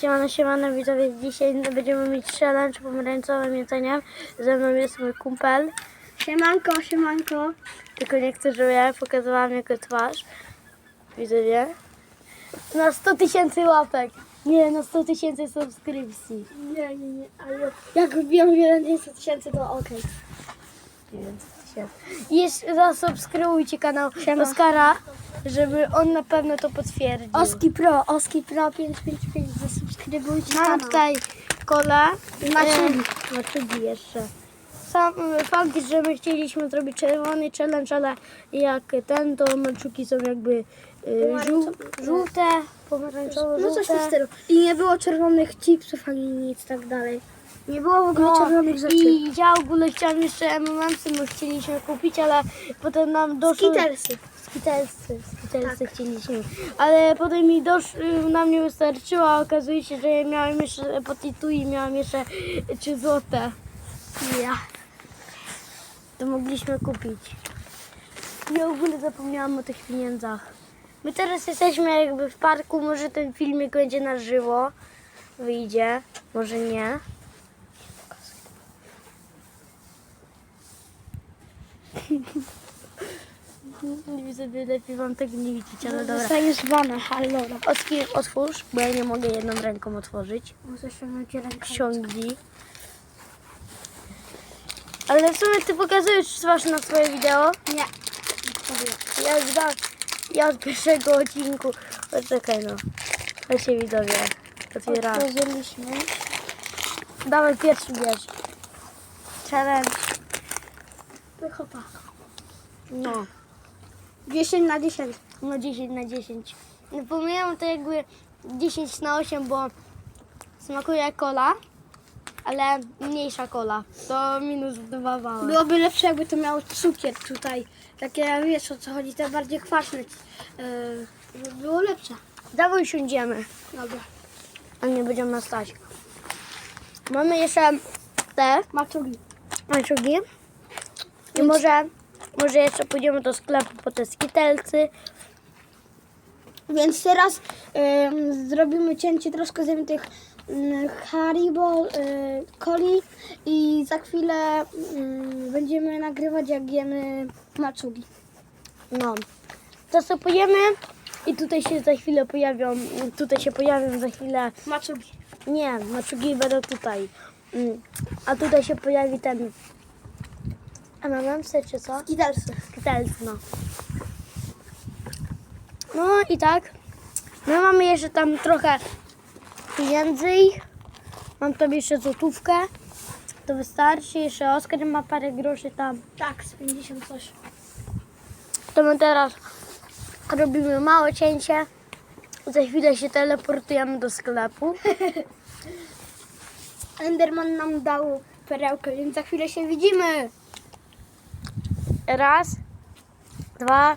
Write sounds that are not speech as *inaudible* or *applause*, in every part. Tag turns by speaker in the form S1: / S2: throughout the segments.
S1: Siemano, siemano widzowie, dzisiaj będziemy mieć challenge pomarańczowym jedzeniem. Ze mną jest mój kumpel,
S2: Siemanko, siemanko.
S1: tylko nie chcę, żeby ja pokazywałam jego twarz. Widzowie. Na 100 tysięcy łapek. Nie, na 100 tysięcy subskrypcji.
S2: Nie, nie, nie, ale jak wbijam 1100 tysięcy, to okej.
S1: 900 tysięcy. I jeszcze zasubskrybujcie kanał
S2: Siema.
S1: Oskara, żeby on na pewno to potwierdził.
S2: Oski Pro, Oski Pro 555, zasubskrybujcie
S1: Mam
S2: kanał.
S1: tutaj kola
S2: I.
S1: E, maczugi jeszcze. Sam fakt, że my chcieliśmy zrobić czerwony challenge, ale jak ten, to maczugi są jakby e, żół, żółte, pomarańczowe,
S2: No coś w tym stylu. I nie było czerwonych chipsów ani nic tak dalej. Nie było w ogóle
S1: No,
S2: czerwonych rzeczy.
S1: I ja w ogóle chciałam jeszcze MMMsy, my chcieliśmy kupić, ale potem nam doszło...
S2: Skittlesy.
S1: Skitelsy, skitelsy
S2: Tak.
S1: chcieliśmy. Ale potem mi dosz, y, nam nie wystarczyło, a okazuje się, że ja miałam jeszcze po tytui miałam jeszcze 3 złote.
S2: Ja.
S1: To mogliśmy kupić. Ja w ogóle zapomniałam o tych pieniądzach. My teraz jesteśmy jakby w parku, może ten filmik będzie na żywo. Wyjdzie, może nie. Nie widzę, lepiej wam tego nie widzieć, ale dobra.
S2: Dostajesz bana, halo.
S1: Oski, otwórz, bo ja nie mogę jedną ręką otworzyć.
S2: Muszę ściągnąć rękę.
S1: Ściągnij. Ale w sumie ty pokazujesz twarz na swoje wideo.
S2: Nie.
S1: Ja już dam, ja od pierwszego odcinku. Poczekaj no. Chodźcie widzowie. Otwieram.
S2: Otworzyliśmy.
S1: Dawaj pierwszy bierz. Challenge.
S2: Wychopa.
S1: No.
S2: 10 na 10.
S1: No 10 na 10. No pomijam to jakby 10 na 8, bo smakuje jak cola, ale mniejsza cola. To minus 2 wale.
S2: Byłoby lepsze, jakby to miało cukier tutaj. Takie, wiesz o co chodzi, te bardziej kwaśne. Yy, było lepsze.
S1: Dawaj usiądziemy.
S2: Dobra.
S1: A nie będziemy nas stać. Mamy jeszcze te
S2: Maczugi.
S1: maczugi. I może, może jeszcze pójdziemy do sklepu po te skitelcy.
S2: Więc teraz zrobimy cięcie troszkę z tych yy, Haribo, yy, coli i za chwilę yy, będziemy nagrywać jak jemy maczugi.
S1: No. Pojemy i tutaj się za chwilę pojawią, tutaj się pojawią za chwilę,
S2: Maczugi.
S1: nie, maczugi będą tutaj. Mm. A tutaj się pojawi ten, mam czy co?
S2: Skittlesy.
S1: Skitelcy, no. No i tak. My mamy jeszcze tam trochę pieniędzy. Mam tam jeszcze złotówkę. To wystarczy. Jeszcze Oskar ma parę groszy tam.
S2: Tak, z 50 coś.
S1: To my teraz robimy małe cięcie. Za chwilę się teleportujemy do sklepu. *laughs*
S2: Enderman nam dał perełkę, więc za chwilę się widzimy.
S1: Raz, dwa.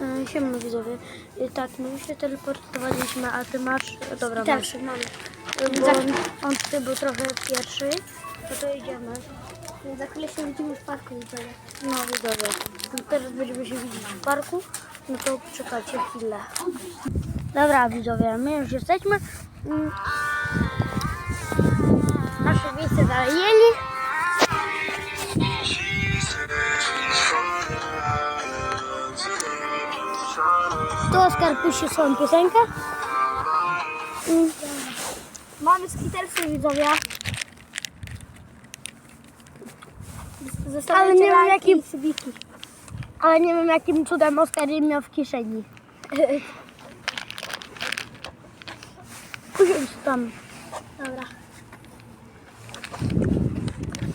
S1: E, Siema widzowie. I tak, my się teleportowaliśmy, a ty masz... Dobra, masz.
S2: Skittlesy mamy.
S1: Bo on, on tutaj był trochę pierwszy. No to idziemy.
S2: Za chwilę się widzimy w parku widzowie.
S1: No widzowie. Teraz będziemy się widzieć w parku. No to czekajcie chwilę. Dobra widzowie, my już jesteśmy. Mm. Nasze miejsce zajęli. Tu Oskar puści swoją piosenkę.
S2: Mamy skitelsy widzowie.
S1: Ale nie wiem, jakim-. Ale nie wiem jakim cudem Oskar je miał w kieszeni. Usiądź tam.
S2: Dobra.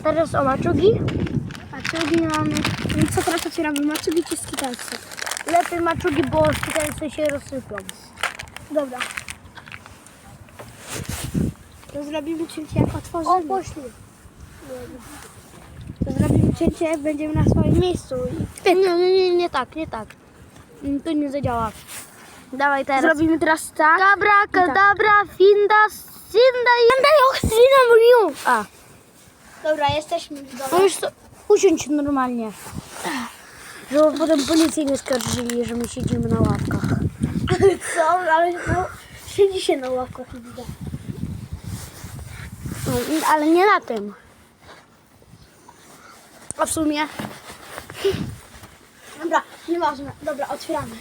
S1: Teraz o maczugi.
S2: Maczugi mamy. Więc co teraz otwieramy? Maczugi czy skitelsy?
S1: Lepiej maczugi, bo szpitalce się rozsypią.
S2: Dobra. To zrobimy cięcie jak otworzymy.
S1: O, poszli.
S2: To zrobimy cięcie jak będziemy na swoim miejscu. I
S1: Nie, nie, nie, nie tak, nie tak. To nie zadziała. Dawaj teraz.
S2: zrobimy teraz tak.
S1: Kadabra,
S2: I tak.
S1: kadabra, finda, sinda, jenda, oxina, mówił. A,
S2: Dobra, jesteśmy w domu.
S1: to, usiądź normalnie. Żeby potem policji skarżyli, że my siedzimy na ławkach. *laughs*
S2: Co? Ale no, Siedzi się na ławkach i.
S1: No, ale nie na tym. A w sumie
S2: Dobra, nieważne. Dobra, otwieramy.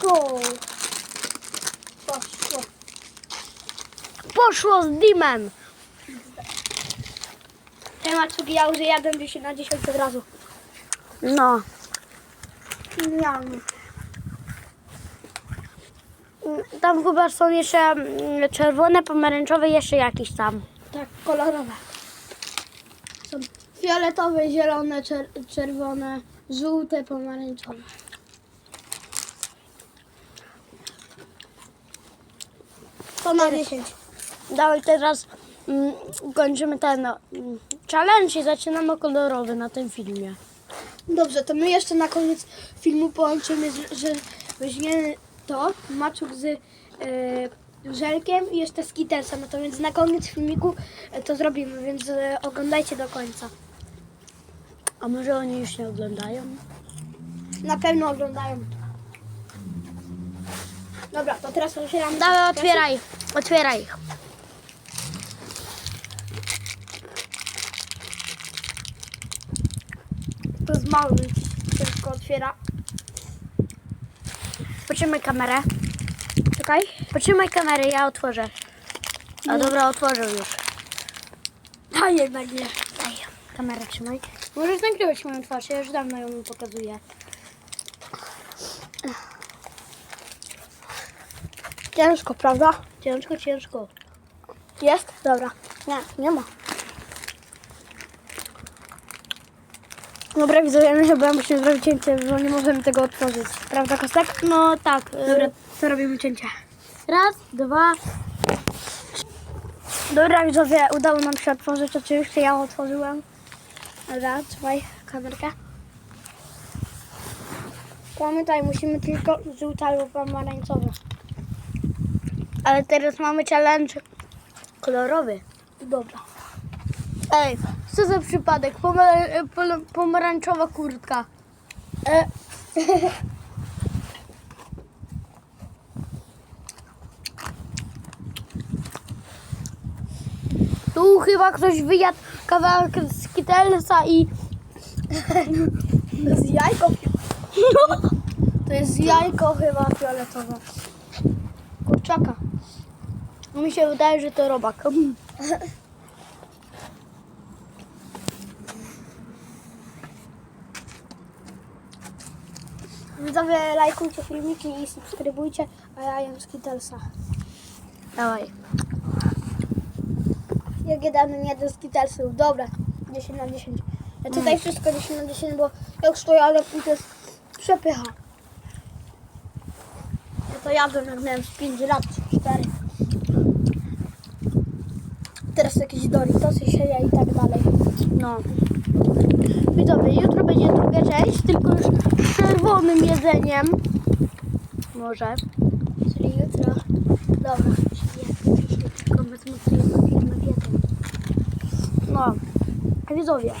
S2: Go. Poszło.
S1: poszło z dimem.
S2: Temat cugi ja już jadłem 10 na 10 od razu.
S1: No.
S2: Genialny.
S1: Tam chyba są jeszcze mm, czerwone, pomarańczowe, jeszcze jakieś tam.
S2: Tak, kolorowe. Są fioletowe, zielone, czer- czerwone, żółte, pomarańczowe. To na 10.
S1: Dawaj teraz kończymy ten mm, challenge i zaczynamy kolorowy na tym filmie.
S2: Dobrze, to my jeszcze na koniec filmu połączymy, że weźmiemy to, maczuk z e, żelkiem i jeszcze z kitelsem. No to więc na koniec filmiku e, to zrobimy, więc e, oglądajcie do końca.
S1: A może oni już nie oglądają?
S2: Na pewno oglądają. Dobra, to teraz otwieram.
S1: Dawaj, otwieraj, otwieraj.
S2: To jest mały, ciężko otwiera.
S1: Potrzymaj kamerę.
S2: Czekaj.
S1: Potrzymaj kamerę, ja otworzę. A dobra, otworzył już.
S2: A jednak nie.
S1: Daj, kamerę trzymaj.
S2: Możesz nagrywać moją twarz, ja już dawno ją pokazuję. Ciężko, prawda?
S1: Ciężko, ciężko.
S2: Jest? Dobra. Nie, nie ma. Dobra, widzowie, my chyba musimy zrobić cięcie, bo nie możemy tego otworzyć. Prawda, Kostek?
S1: No tak.
S2: Dobra, to robimy cięcie.
S1: Raz, dwa.
S2: Dobra, widzowie, udało nam się otworzyć. Oczywiście ja otworzyłem. Dobra, trzymaj kamerkę. Pamiętaj, musimy tylko żółte albo pomarańczowe.
S1: Ale teraz mamy challenge kolorowy.
S2: Dobra.
S1: Ej, co za przypadek? Pomar- pol- pomarańczowa kurtka.
S2: E, *laughs*
S1: Tu chyba ktoś wyjadł kawałek z Kittelsa i... *laughs*
S2: to jest jajko. To jest jajko chyba fioletowe. Kurczaka.
S1: Mi się wydaje, że to robak. *laughs*
S2: Widzowie, lajkujcie filmiki i subskrybujcie, a ja jem Skittlesa.
S1: Dawaj.
S2: Jak jeden jeden Skittlesów. Dobra, 10 na 10. Ja tutaj wszystko 10 na 10, bo jak stoję, ale to jest przepycha. Ja to jadłem jak miałem z 5 lat, czy 4. Teraz jakieś Doritosy się je i tak dalej.
S1: No. Widzowie, jutro będzie druga część, tylko już czerwonym jedzeniem. Może.
S2: Czyli jutro. Dobra,
S1: Tylko wezmę sobie jedno filmy wiedzą. No. Widzowie.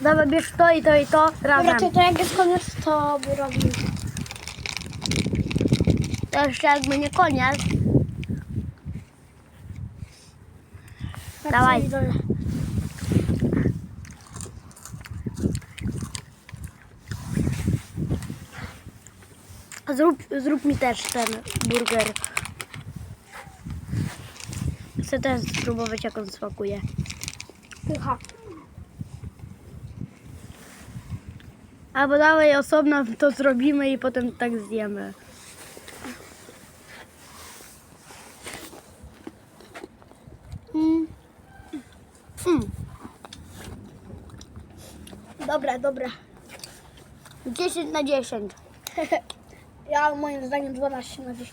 S1: Dawaj, bierz to i to i to
S2: Dobra,
S1: razem.
S2: to, to jak jest koniec, to by robił.
S1: To jeszcze jakby nie koniec.
S2: Tak
S1: Dawaj.
S2: widzowie.
S1: Zrób, zrób mi też ten burger. Chcę też spróbować jak on smakuje.
S2: Pycha.
S1: Albo dawaj osobno to zrobimy i potem tak zjemy.
S2: Mm.
S1: Mm.
S2: Dobra, dobra.
S1: 10 na 10. *laughs*
S2: Ja moim zdaniem 12 na 10.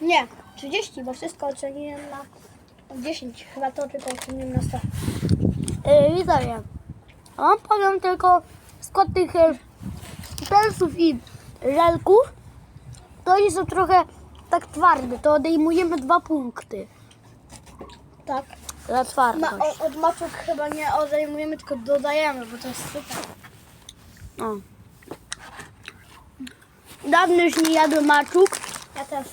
S2: Nie, 30, bo wszystko oceniłem na 10. Chyba to tylko oceniłem na 100.
S1: Yy, widzowie, a wam powiem tylko skład tych yy, persów i żelków. To oni są trochę tak twardy, to odejmujemy dwa punkty.
S2: Tak.
S1: Za
S2: Ma, o, od maczuk chyba nie odejmujemy, tylko dodajemy, bo to jest super.
S1: O. Dawno już nie jadłem maczuk.
S2: Ja też.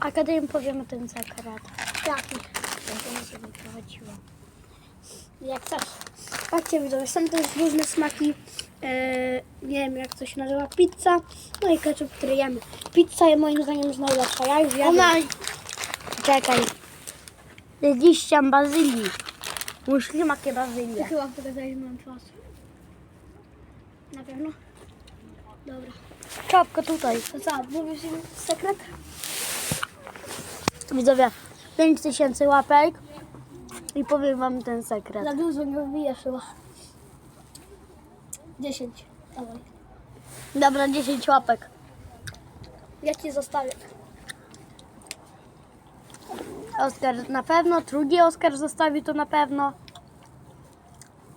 S1: A kiedy im powiemy ten sekret?
S2: Jaki?
S1: Ja się wyprowadziła.
S2: Jak chcesz. Patrzcie widzowie, są też różne smaki. E, nie wiem jak to się nazywa. Pizza. No i ketchup, który jemy. Pizza moim zdaniem jest najlepsza. Ja już jadłem.
S1: Ona... Czekaj. Jest liściem bazylii. Muslimakie
S2: Ty
S1: bazylie.
S2: chyba pokazałeś moją twarz. Na pewno? Dobra.
S1: Czapka tutaj.
S2: To co, mówisz im sekret?
S1: Widzowie, 5000 łapek i powiem wam ten sekret.
S2: Za dużo nie wbijesz chyba. 10. Dawaj.
S1: Dobra, 10 łapek.
S2: Ja ci zostawię.
S1: Oskar na pewno, drugi Oskar zostawi to na pewno.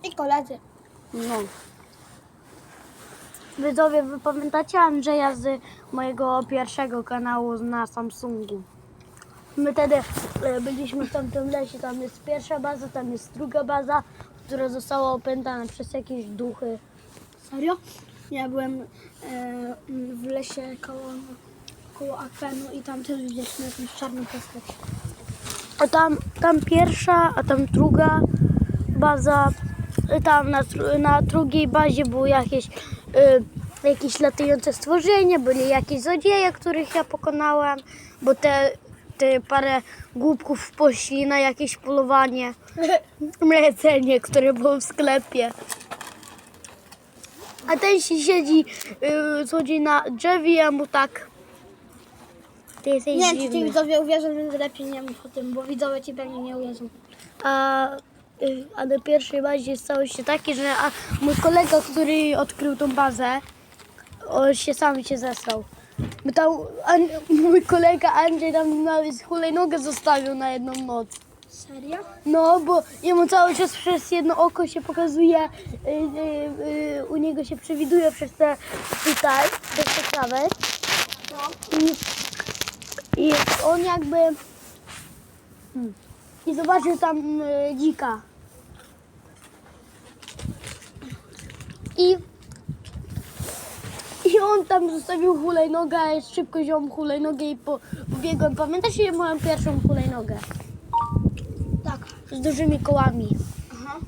S2: I koledzy.
S1: No. Widzowie, wy pamiętacie Andrzeja z mojego pierwszego kanału na Samsungu? My wtedy e, byliśmy w tamtym lesie, tam jest pierwsza baza, tam jest druga baza, która została opętana przez jakieś duchy.
S2: Serio? Ja byłem e, w lesie koło, koło akwenu i tam też widzieliśmy jakąś czarną postać.
S1: A tam, tam pierwsza, a tam druga baza, y, tam na, na drugiej bazie były jakieś, y, jakieś latające stworzenia, byli jakieś złodzieje, których ja pokonałem, bo te, te parę głupków poszli na jakieś polowanie, *laughs* jedzenie, które było w sklepie. A ten się siedzi, y, złodziej na drzewie, a mu tak... Ty jesteś
S2: Nie wiem, czy ci
S1: dziwny.
S2: widzowie uwierzą, więc lepiej nie mów o tym, bo widzowie ci pewnie nie uwierzą.
S1: A, y, a na pierwszej bazie stało się takie, że a mój kolega, który odkrył tą bazę, on się sam się zesrał. Bo tam An, mój kolega Andrzej tam nawet hulajnogę zostawił na jedną noc.
S2: Serio?
S1: No, bo jemu cały czas przez jedno oko się pokazuje, y, y, y, u niego się przewiduje przez te tutaj, przez te trawę. I, I on jakby... Hmm. I zobaczył tam y, dzika. I... I on tam zostawił hulajnogę, a szybko wziąłem hulajnogę i po, pobiegłem. Pamiętasz, ja moją pierwszą hulajnogę?
S2: Tak.
S1: Z dużymi kołami.
S2: Aha.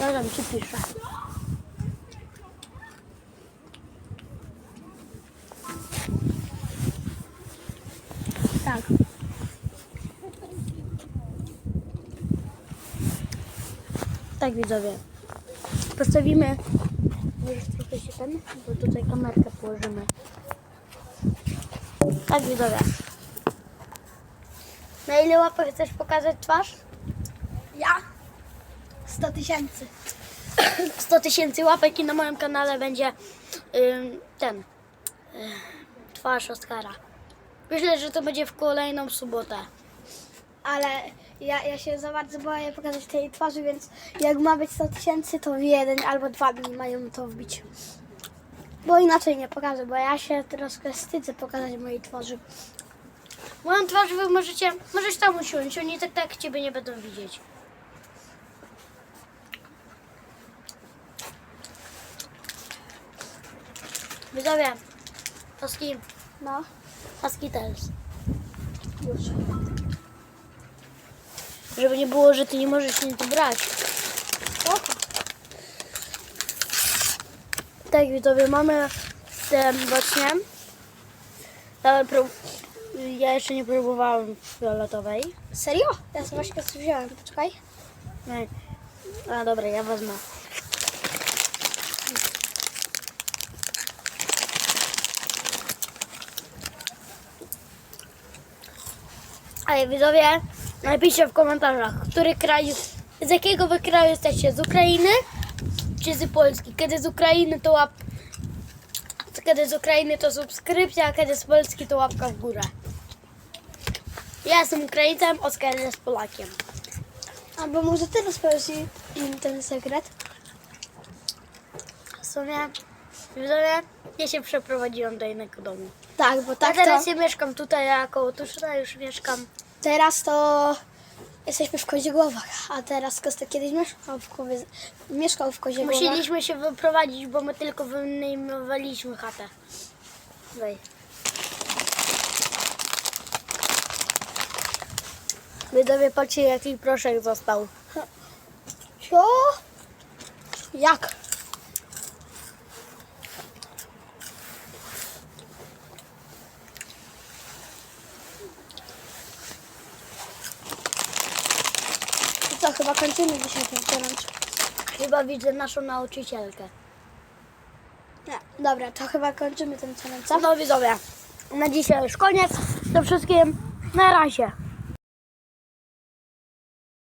S1: Ja tam ci piszę. Tak. Tak widzowie. Postawimy. Możesz trochę się ten, bo tutaj kamerkę położymy. Tak widzowie. Na ile łapek chcesz pokazać twarz?
S2: Ja? 100 tysięcy. *clears throat*
S1: 100 tysięcy łapek i na moim kanale będzie ym, ten ym, twarz Oskara. Myślę, że to będzie w kolejną sobotę.
S2: Ale ja, ja się za bardzo boję pokazać tej twarzy, więc jak ma być 100 tysięcy, to w jeden albo dwa dni mają to wbić. Bo inaczej nie pokażę, bo ja się troszkę wstydzę pokazać mojej twarzy.
S1: Moją twarz wy możecie, możesz tam usiąść, oni tak, tak ciebie nie będą widzieć. Widzowie, Oski,
S2: No,
S1: Oski Tales.
S2: już.
S1: Żeby nie było, że ty nie możesz nic brać. Tak, widzowie, mamy ten właśnie. Ja, prób- ja jeszcze nie próbowałam fioletowej.
S2: Serio? Ja sobie właśnie wziąłem, poczekaj.
S1: Nie. A dobra, ja wezmę. Widzowie, napiszcie w komentarzach, który kraj, z jakiego wy kraju jesteście, z Ukrainy czy z Polski? Kiedy z Ukrainy to łap, kiedy z Ukrainy to subskrypcja, a kiedy z Polski to łapka w górę. Ja jestem Ukraińcem, Oskar jest Polakiem.
S2: Albo może ty rozpowiesz im ten sekret?
S1: W sumie Widzowie, ja się przeprowadziłam do innego domu.
S2: Tak, bo
S1: Ja
S2: tak
S1: teraz
S2: to,
S1: ja mieszkam tutaj, ja koło Tuszyna już mieszkam.
S2: teraz to jesteśmy w Koziegłowach, a teraz Kostek kiedyś mieszkał w, Kowie, mieszkał w Koziegłowach.
S1: Musieliśmy się wyprowadzić, bo my tylko wynajmowaliśmy chatę. Wej. Widzowie, patrzcie jaki proszek został.
S2: Co? Jak? I kończymy dzisiaj ten challenge.
S1: Chyba widzę naszą nauczycielkę.
S2: Nie, dobra, to chyba kończymy ten challenge. co?
S1: No widzowie, na dzisiaj już koniec. To wszystkim na razie.